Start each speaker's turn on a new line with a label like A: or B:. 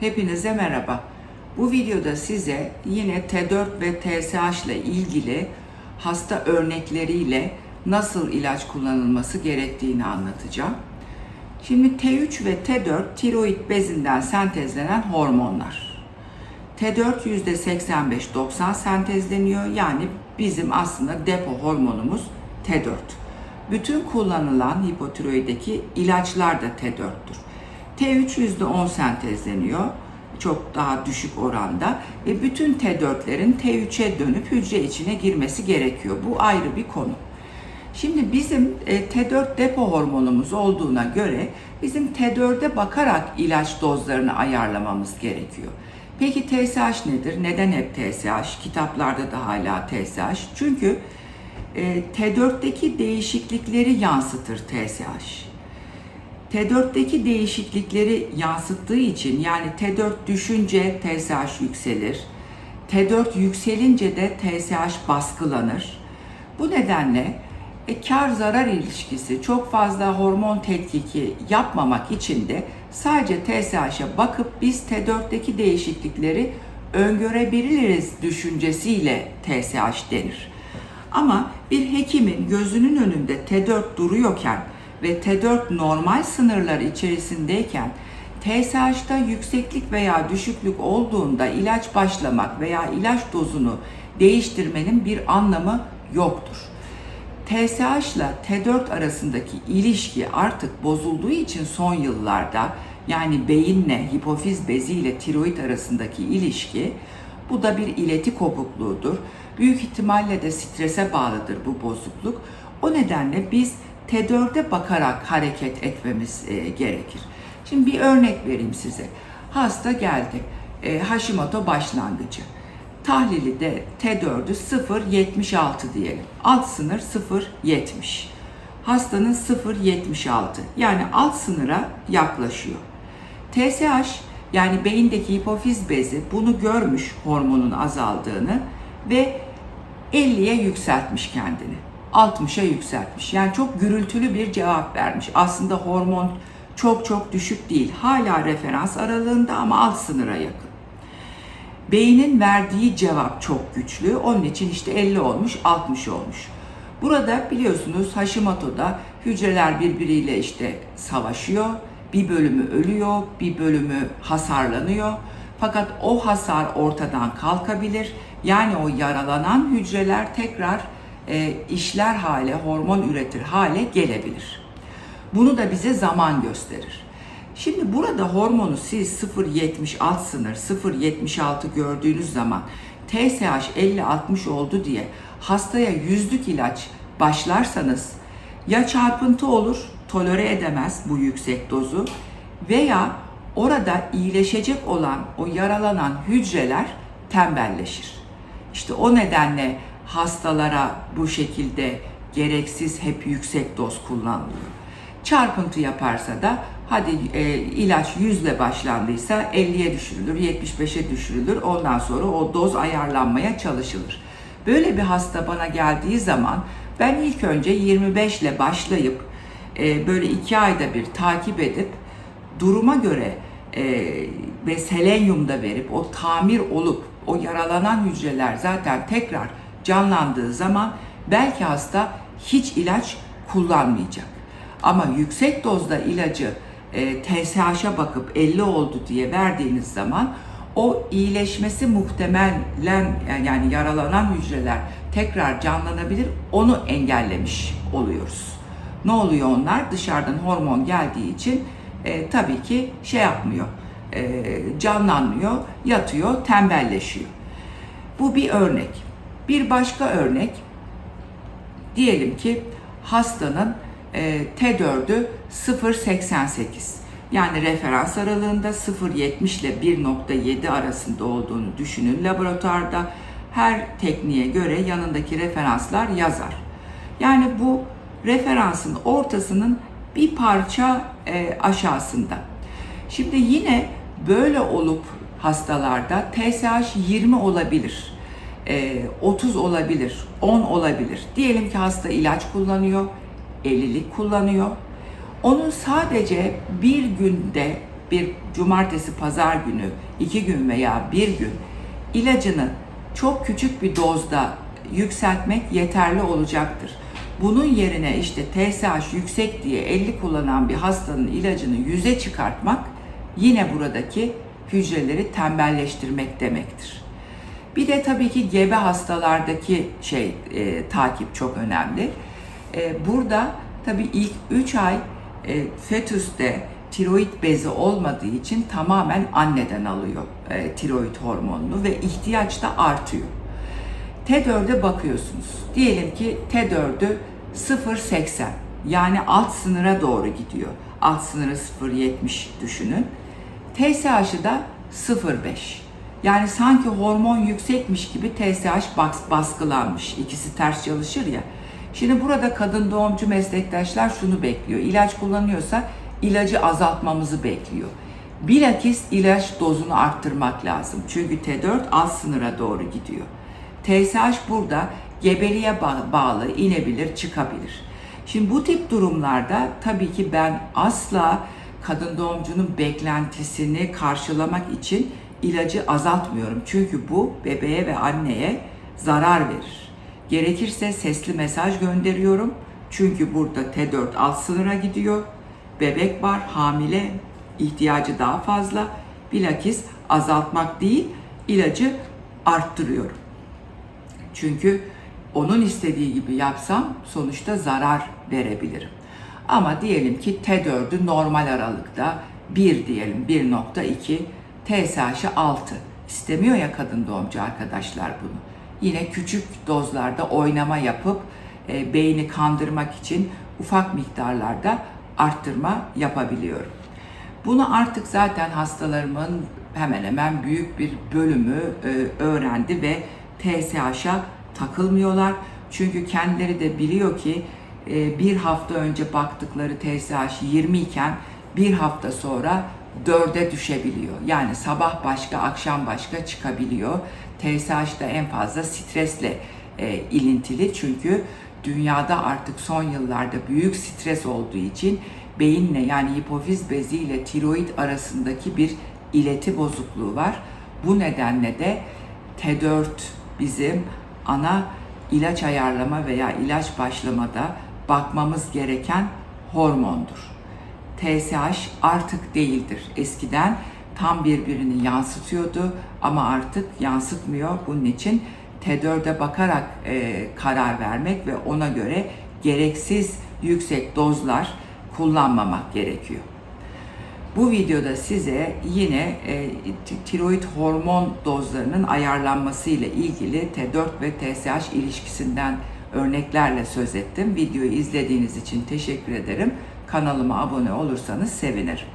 A: Hepinize merhaba. Bu videoda size yine T4 ve TSH ile ilgili hasta örnekleriyle nasıl ilaç kullanılması gerektiğini anlatacağım. Şimdi T3 ve T4 tiroid bezinden sentezlenen hormonlar. T4 %85-90 sentezleniyor. Yani bizim aslında depo hormonumuz T4. Bütün kullanılan hipotiroideki ilaçlar da T4'tür. T3 %10 sentezleniyor. Çok daha düşük oranda ve bütün T4'lerin T3'e dönüp hücre içine girmesi gerekiyor. Bu ayrı bir konu. Şimdi bizim e, T4 depo hormonumuz olduğuna göre bizim T4'e bakarak ilaç dozlarını ayarlamamız gerekiyor. Peki TSH nedir? Neden hep TSH? Kitaplarda da hala TSH. Çünkü e, T4'teki değişiklikleri yansıtır TSH. T4'teki değişiklikleri yansıttığı için yani T4 düşünce TSH yükselir. T4 yükselince de TSH baskılanır. Bu nedenle e, kar zarar ilişkisi çok fazla hormon tetkiki yapmamak için de sadece TSH'a bakıp biz T4'teki değişiklikleri öngörebiliriz düşüncesiyle TSH denir. Ama bir hekimin gözünün önünde T4 duruyorken ve T4 normal sınırlar içerisindeyken TSH'da yükseklik veya düşüklük olduğunda ilaç başlamak veya ilaç dozunu değiştirmenin bir anlamı yoktur. TSH ile T4 arasındaki ilişki artık bozulduğu için son yıllarda yani beyinle hipofiz beziyle tiroid arasındaki ilişki bu da bir ileti kopukluğudur. Büyük ihtimalle de strese bağlıdır bu bozukluk. O nedenle biz T4'e bakarak hareket etmemiz e, gerekir. Şimdi bir örnek vereyim size. Hasta geldi. E, Hashimoto başlangıcı. Tahlili de T4'ü 0.76 diyelim. Alt sınır 0.70. Hastanın 0.76 yani alt sınıra yaklaşıyor. TSH yani beyindeki hipofiz bezi bunu görmüş hormonun azaldığını ve 50'ye yükseltmiş kendini. 60'a yükseltmiş. Yani çok gürültülü bir cevap vermiş. Aslında hormon çok çok düşük değil. Hala referans aralığında ama alt sınıra yakın. Beynin verdiği cevap çok güçlü. Onun için işte 50 olmuş, 60 olmuş. Burada biliyorsunuz Hashimoto'da hücreler birbiriyle işte savaşıyor. Bir bölümü ölüyor, bir bölümü hasarlanıyor. Fakat o hasar ortadan kalkabilir. Yani o yaralanan hücreler tekrar e, işler hale, hormon üretir hale gelebilir. Bunu da bize zaman gösterir. Şimdi burada hormonu siz 0.70 alt sınır, 0.76 gördüğünüz zaman TSH 50-60 oldu diye hastaya yüzlük ilaç başlarsanız ya çarpıntı olur, tolere edemez bu yüksek dozu veya orada iyileşecek olan o yaralanan hücreler tembelleşir. İşte o nedenle hastalara bu şekilde gereksiz hep yüksek doz kullanılıyor. Çarpıntı yaparsa da hadi e, ilaç 100 ile başlandıysa 50'ye düşürülür, 75'e düşürülür. Ondan sonra o doz ayarlanmaya çalışılır. Böyle bir hasta bana geldiği zaman ben ilk önce 25 ile başlayıp e, böyle 2 ayda bir takip edip duruma göre e, ve selenyum da verip o tamir olup o yaralanan hücreler zaten tekrar canlandığı zaman belki hasta hiç ilaç kullanmayacak. Ama yüksek dozda ilacı e, TSH'a bakıp 50 oldu diye verdiğiniz zaman o iyileşmesi muhtemelen yani yaralanan hücreler tekrar canlanabilir. Onu engellemiş oluyoruz. Ne oluyor onlar? Dışarıdan hormon geldiği için e, tabii ki şey yapmıyor, e, canlanmıyor, yatıyor, tembelleşiyor. Bu bir örnek. Bir başka örnek, diyelim ki hastanın e, T4'ü 0.88 yani referans aralığında 0.70 ile 1.7 arasında olduğunu düşünün. Laboratuvarda her tekniğe göre yanındaki referanslar yazar. Yani bu referansın ortasının bir parça e, aşağısında. Şimdi yine böyle olup hastalarda TSH 20 olabilir, 30 olabilir, 10 olabilir. Diyelim ki hasta ilaç kullanıyor, 50'lik kullanıyor. Onun sadece bir günde bir cumartesi pazar günü iki gün veya bir gün ilacını çok küçük bir dozda yükseltmek yeterli olacaktır. Bunun yerine işte TSH yüksek diye 50 kullanan bir hastanın ilacını 100'e çıkartmak yine buradaki hücreleri tembelleştirmek demektir. Bir de tabii ki gebe hastalardaki şey e, takip çok önemli. E, burada tabii ilk 3 ay e, fetüste tiroid bezi olmadığı için tamamen anneden alıyor e, tiroid hormonunu ve ihtiyaç da artıyor. T4'e bakıyorsunuz. Diyelim ki T4'ü 0.80 yani alt sınıra doğru gidiyor. Alt sınırı 0.70 düşünün. TSH'ı da 0.5. Yani sanki hormon yüksekmiş gibi TSH bas- baskılanmış. İkisi ters çalışır ya. Şimdi burada kadın doğumcu meslektaşlar şunu bekliyor. İlaç kullanıyorsa ilacı azaltmamızı bekliyor. Bilakis ilaç dozunu arttırmak lazım. Çünkü T4 alt sınıra doğru gidiyor. TSH burada gebeliğe ba- bağlı inebilir, çıkabilir. Şimdi bu tip durumlarda tabii ki ben asla kadın doğumcunun beklentisini karşılamak için ilacı azaltmıyorum. Çünkü bu bebeğe ve anneye zarar verir. Gerekirse sesli mesaj gönderiyorum. Çünkü burada T4 alt sınıra gidiyor. Bebek var, hamile, ihtiyacı daha fazla. Bilakis azaltmak değil, ilacı arttırıyorum. Çünkü onun istediği gibi yapsam sonuçta zarar verebilirim. Ama diyelim ki T4'ü normal aralıkta 1 diyelim 1.2 TSH'ı 6. İstemiyor ya kadın doğumcu arkadaşlar bunu. Yine küçük dozlarda oynama yapıp e, beyni kandırmak için ufak miktarlarda arttırma yapabiliyorum. Bunu artık zaten hastalarımın hemen hemen büyük bir bölümü e, öğrendi ve TSH'a takılmıyorlar. Çünkü kendileri de biliyor ki e, bir hafta önce baktıkları TSH 20 iken bir hafta sonra 4'e düşebiliyor. Yani sabah başka, akşam başka çıkabiliyor. TSH da en fazla stresle e, ilintili çünkü dünyada artık son yıllarda büyük stres olduğu için beyinle yani hipofiz bezi ile tiroid arasındaki bir ileti bozukluğu var. Bu nedenle de T4 bizim ana ilaç ayarlama veya ilaç başlamada bakmamız gereken hormondur. TSH artık değildir. Eskiden tam birbirini yansıtıyordu ama artık yansıtmıyor. Bunun için T4'e bakarak e, karar vermek ve ona göre gereksiz yüksek dozlar kullanmamak gerekiyor. Bu videoda size yine e, tiroid hormon dozlarının ayarlanması ile ilgili T4 ve TSH ilişkisinden örneklerle söz ettim. Videoyu izlediğiniz için teşekkür ederim. Kanalıma abone olursanız sevinirim.